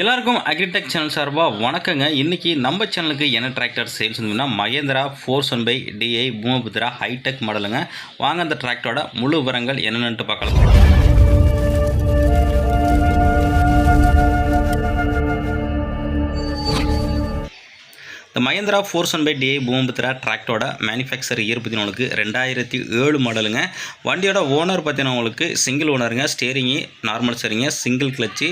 எல்லாருக்கும் agritech channel சார்பாக வணக்கங்க. இன்றைக்கி நம்ம சேனலுக்கு என்ன டிராக்டர் சேல்ஸ் இருந்ததுன்னா Mahindra four one five DI Bhoomiputra hi tech மாடலுங்க வாங்க அந்த டிராக்டரோட முழு விவரங்கள் என்னென்னு பார்க்கலாம். இந்த Mahindra four one five DI Bhoomiputra டிராக்டரோட மேனுஃபேக்சர் இயர் பார்த்தீங்கன்னா ரெண்டாயிரத்தி ஏழு மாடலுங்க வண்டியோட ஓனர் பார்த்தீங்கன்னா உங்களுக்கு சிங்கிள் ஓனருங்க ஸ்டேரிங்கு நார்மல் ஸ்டேரிங்க சிங்கிள் கிளச்சு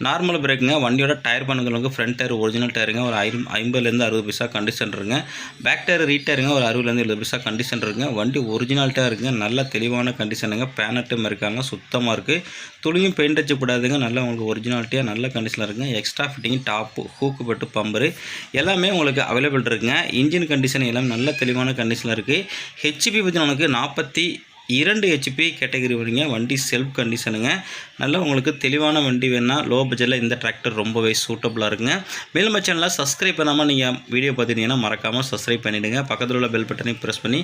நார்மல் பிரேக்குங்க வண்டியோட டயர் பண்ணுங்களுக்கு ஃப்ரண்ட் டயர் ஒரிஜினல் டயருங்க ஒரு ஐ ஐம்பதுலேருந்து அறுபது பைசா கண்டிஷன் இருக்குங்க பேக் டயர் ரீட்டயருங்க ஒரு அறுபதுலேருந்து எழுபது பைசா கண்டிஷன் இருக்குங்க வண்டி ஒரிஜினல் டயர் இருக்குங்க நல்ல தெளிவான கண்டிஷனுங்க பேனட்டும் இருக்காங்க சுத்தமாக இருக்குது துளியும் பெயிண்ட் அடிச்சக்கூடாதுங்க நல்லா உங்களுக்கு ஒரிஜினாலிட்டியாக நல்ல கண்டிஷனில் இருக்குங்க எக்ஸ்ட்ரா ஃபிட்டிங் டாப்பு ஹூக்கு பட்டு பம்பரு எல்லாமே உங்களுக்கு அவைலபிள் இருக்குங்க இன்ஜின் கண்டிஷன் எல்லாம் நல்ல தெளிவான கண்டிஷனில் இருக்குது ஹெச்பி பற்றி உங்களுக்கு நாற்பத்தி இரண்டு ஹெச்பி கேட்டகரி வரீங்க வண்டி செல்ஃப் கண்டிஷனுங்க நல்ல உங்களுக்கு தெளிவான வண்டி வேணால் லோ பட்ஜெட்டில் இந்த டிராக்டர் ரொம்பவே சூட்டபுளாக இருக்குங்க. மேலும் சேனலில் சப்ஸ்கிரைப் பண்ணாமல் நீங்கள் வீடியோ பார்த்துட்டீங்கன்னா மறக்காமல் சப்ஸ்கிரைப் பண்ணிவிடுங்க பக்கத்தில் உள்ள பெல் பட்டனை ப்ரெஸ் பண்ணி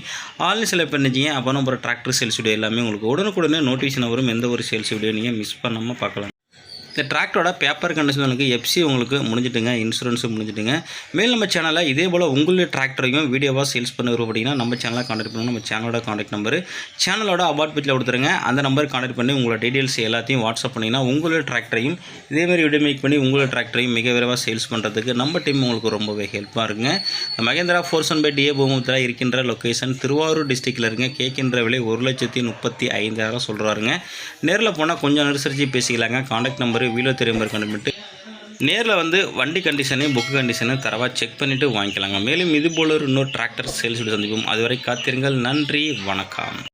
ஆன்லைன் செலக்ட் பண்ணிச்சிங்க அப்போ நம்ம டிராக்டர் சேல்ஸ் வீடியோ எல்லாமே உங்களுக்கு உடனுக்குடனே நோட்டிஃபிகேஷன் வரும். எந்த ஒரு சேல்ஸ் வீடியோ நீங்கள் மிஸ் பண்ணாமல் பார்க்கலாம். இந்த டிராக்டரோட பேப்பர் கண்டிஷன் உங்களுக்கு எஃப்சி உங்களுக்கு முடிஞ்சிட்டுங்க இன்சூரன்ஸும் முடிஞ்சிட்டுங்க. மேல் நம்ம சேனலில் இதே போல் உங்களுடைய டிராக்டரையும் வீடியோவாக சேல்ஸ் பண்ண வரும் அப்படின்னா நம்ம சேனலாக காண்டாக்ட் பண்ணணும் நம்ம சேனலோட காண்டாக்ட் நம்பர் சேனலோட அவார்ட் பேஜில் கொடுத்துருங்க. அந்த நம்பர் காண்டாக்ட் பண்ணி உங்களோட டீட்டெயில்ஸ் எல்லாத்தையும் வாட்ஸ்அப் பண்ணிங்கன்னா உங்களுடைய டிராக்டரையும் இதேமாதிரி வீடியோ மேக் பண்ணி உங்களுடைய டிராக்டரையும் மிக விரைவாக சேல்ஸ் பண்ணுறதுக்கு நம்ம டீம் உங்களுக்கு ரொம்பவே ஹெல்ப்பாக இருக்குங்க. இந்த Mahindra four one five DI Bhoomiputra இருக்கின்ற லொக்கேஷன் திருவாரூர் டிஸ்ட்ரிக்டில் இருங்க. கேட்கின்ற விலை ஒரு லட்சத்தி முப்பத்தி ஐந்தாயிரம் சொல்கிறாருங்க நேரில் போனால் கொஞ்சம் அனுசரித்து பேசிக்கலாங்க. காண்டாக்ட் நம்பர் வீடியோ தெரியும் கண்டுபிட்டு நேரில் வந்து வண்டி கண்டிஷனு புக்கு கண்டிஷனு தரவாக செக் பண்ணிவிட்டு வாங்கிக்கலாங்க. மேலும் இது போல ஒரு இன்னொரு டிராக்டர் சேல்ஸ் சந்திப்போம். அதுவரை காத்திருங்கள். நன்றி. வணக்கம்.